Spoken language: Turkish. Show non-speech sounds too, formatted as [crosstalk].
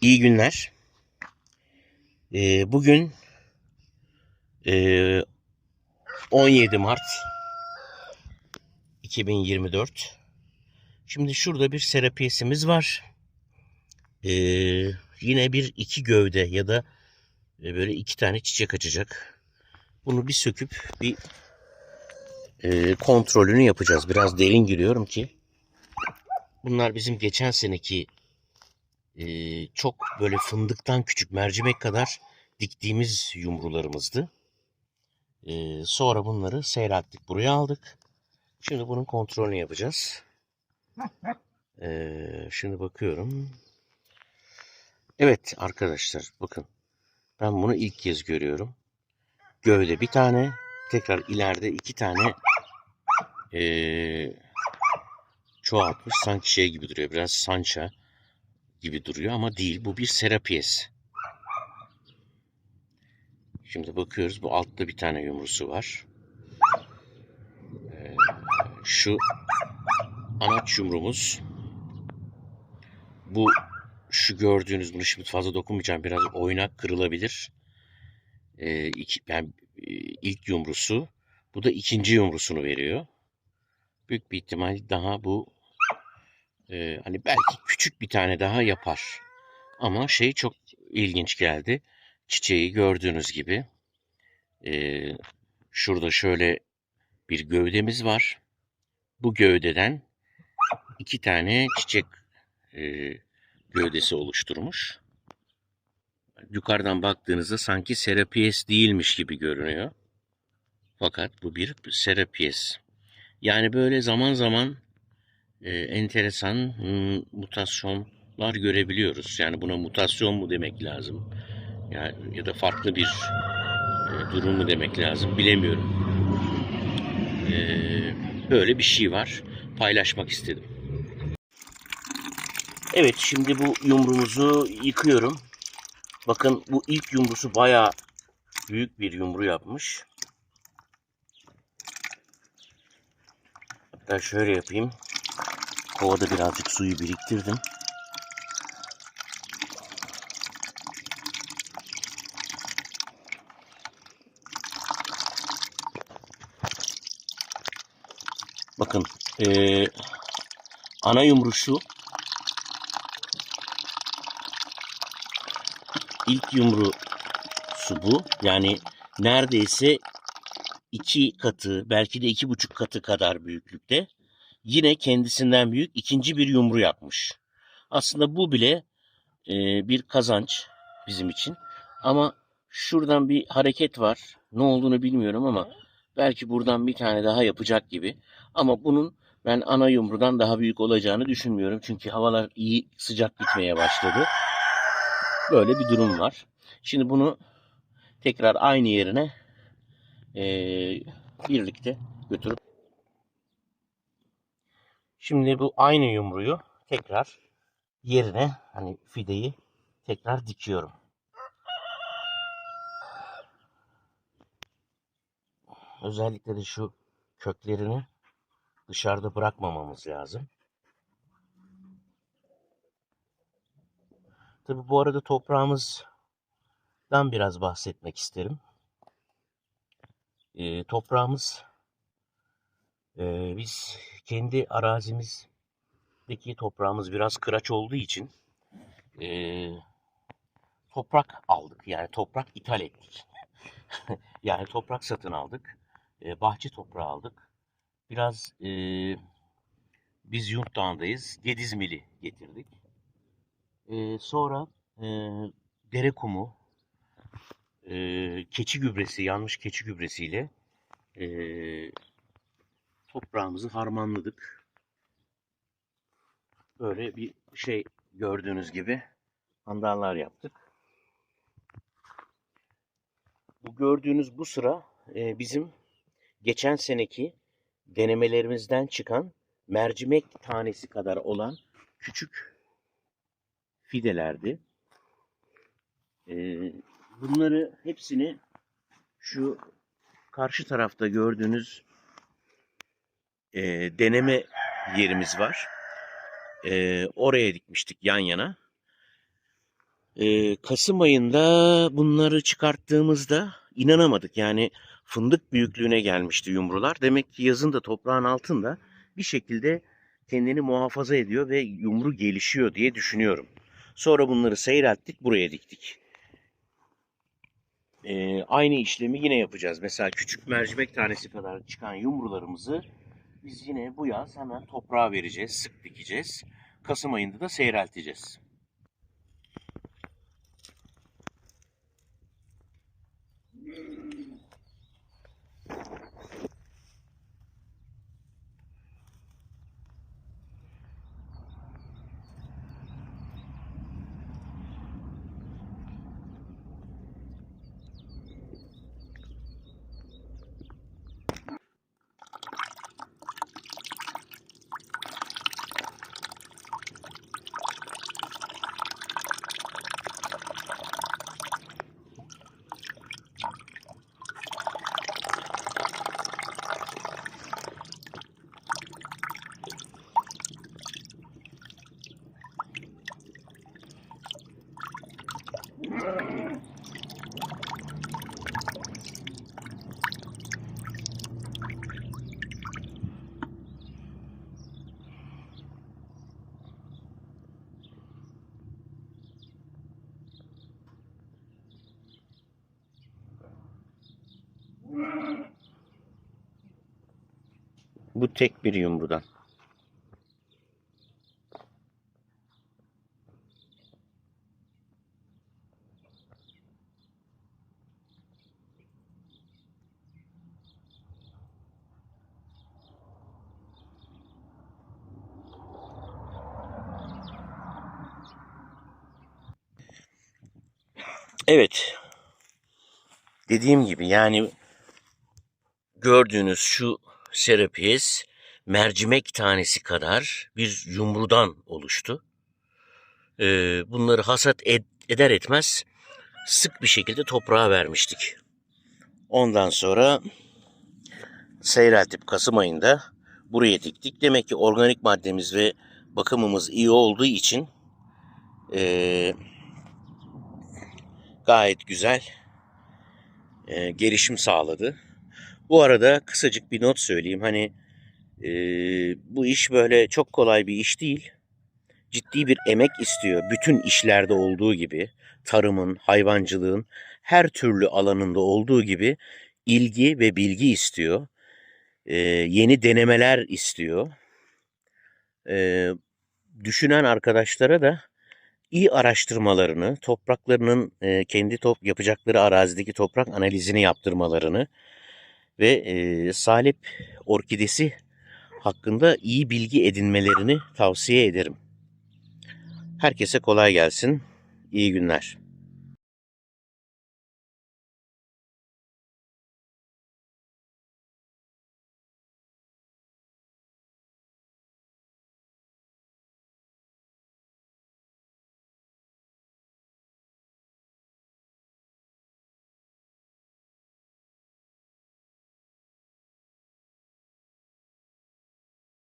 İyi günler. Ee, bugün ee, 17 Mart 2024. Şimdi şurada bir serapiyesimiz var. Ee, yine bir iki gövde ya da e, böyle iki tane çiçek açacak. Bunu bir söküp bir e, kontrolünü yapacağız. Biraz derin giriyorum ki bunlar bizim geçen seneki e, çok böyle fındıktan küçük mercimek kadar diktiğimiz yumrularımızdı. E, sonra bunları seyrettik. Buraya aldık. Şimdi bunun kontrolünü yapacağız. [laughs] E, şimdi bakıyorum. Evet arkadaşlar bakın. Ben bunu ilk kez görüyorum. Gövde bir tane. Tekrar ileride iki tane e, çoğaltmış. Sanki şey gibi duruyor. Biraz sança gibi duruyor ama değil. Bu bir serapiyes. Şimdi bakıyoruz. Bu altta bir tane yumrusu var. Ee, şu anaç yumrumuz. Bu şu gördüğünüz bunu şimdi fazla dokunmayacağım. Biraz oynak kırılabilir. Ee, iki, yani e, ilk yumrusu. Bu da ikinci yumrusunu veriyor. Büyük bir ihtimal daha bu e, hani belki küçük bir tane daha yapar. Ama şey çok ilginç geldi. Çiçeği gördüğünüz gibi e, şurada şöyle bir gövdemiz var. Bu gövdeden iki tane çiçek e, gövdesi oluşturmuş. Yukarıdan baktığınızda sanki serapiyes değilmiş gibi görünüyor. Fakat bu bir serapiyes. Yani böyle zaman zaman e, enteresan hmm, mutasyonlar görebiliyoruz. Yani buna mutasyon mu demek lazım? Yani, ya da farklı bir e, durum mu demek lazım bilemiyorum. E, böyle bir şey var. Paylaşmak istedim. Evet şimdi bu yumruğumuzu yıkıyorum. Bakın bu ilk yumrusu bayağı büyük bir yumru yapmış. Hatta şöyle yapayım. Kovada birazcık suyu biriktirdim. Bakın ee, ana yumru şu. İlk yumrusu bu. Yani neredeyse iki katı belki de iki buçuk katı kadar büyüklükte. Yine kendisinden büyük ikinci bir yumru yapmış. Aslında bu bile e, bir kazanç bizim için. Ama şuradan bir hareket var. Ne olduğunu bilmiyorum ama belki buradan bir tane daha yapacak gibi. Ama bunun ben ana yumrudan daha büyük olacağını düşünmüyorum. Çünkü havalar iyi sıcak gitmeye başladı. Böyle bir durum var. Şimdi bunu tekrar aynı yerine e, birlikte götürüp Şimdi bu aynı yumruyu tekrar yerine hani fideyi tekrar dikiyorum. Özellikle de şu köklerini dışarıda bırakmamamız lazım. Tabi bu arada toprağımızdan biraz bahsetmek isterim. E, toprağımız e, biz kendi arazimizdeki toprağımız biraz kıraç olduğu için e, toprak aldık. Yani toprak ithal ettik. [laughs] yani toprak satın aldık. E, bahçe toprağı aldık. Biraz e, biz Yunt Dağı'ndayız. Gedizmili getirdik. E, sonra e, dere kumu, e, keçi gübresi, yanmış keçi gübresiyle e, toprağımızı harmanladık. Böyle bir şey gördüğünüz gibi handallar yaptık. Bu gördüğünüz bu sıra e, bizim geçen seneki denemelerimizden çıkan mercimek tanesi kadar olan küçük fidelerdi. E, bunları hepsini şu karşı tarafta gördüğünüz e, deneme yerimiz var. E, oraya dikmiştik yan yana. Ee, Kasım ayında bunları çıkarttığımızda inanamadık. Yani fındık büyüklüğüne gelmişti yumrular. Demek ki yazın da toprağın altında bir şekilde kendini muhafaza ediyor ve yumru gelişiyor diye düşünüyorum. Sonra bunları seyrelttik, buraya diktik. Ee, aynı işlemi yine yapacağız. Mesela küçük mercimek tanesi kadar çıkan yumrularımızı biz yine bu yaz hemen toprağa vereceğiz, sık dikeceğiz. Kasım ayında da seyrelteceğiz. Bu tek bir yumrudan. Evet. Dediğim gibi yani gördüğünüz şu serapis mercimek tanesi kadar bir yumrudan oluştu. Ee, bunları hasat ed- eder etmez sık bir şekilde toprağa vermiştik. Ondan sonra seyreltip Kasım ayında buraya diktik. Demek ki organik maddemiz ve bakımımız iyi olduğu için ee, gayet güzel ee, gelişim sağladı. Bu arada kısacık bir not söyleyeyim. Hani e, bu iş böyle çok kolay bir iş değil. Ciddi bir emek istiyor. Bütün işlerde olduğu gibi tarımın, hayvancılığın her türlü alanında olduğu gibi ilgi ve bilgi istiyor. E, yeni denemeler istiyor. E, düşünen arkadaşlara da iyi araştırmalarını, topraklarının e, kendi top yapacakları arazideki toprak analizini yaptırmalarını ve e, salep orkidesi hakkında iyi bilgi edinmelerini tavsiye ederim. Herkese kolay gelsin. İyi günler.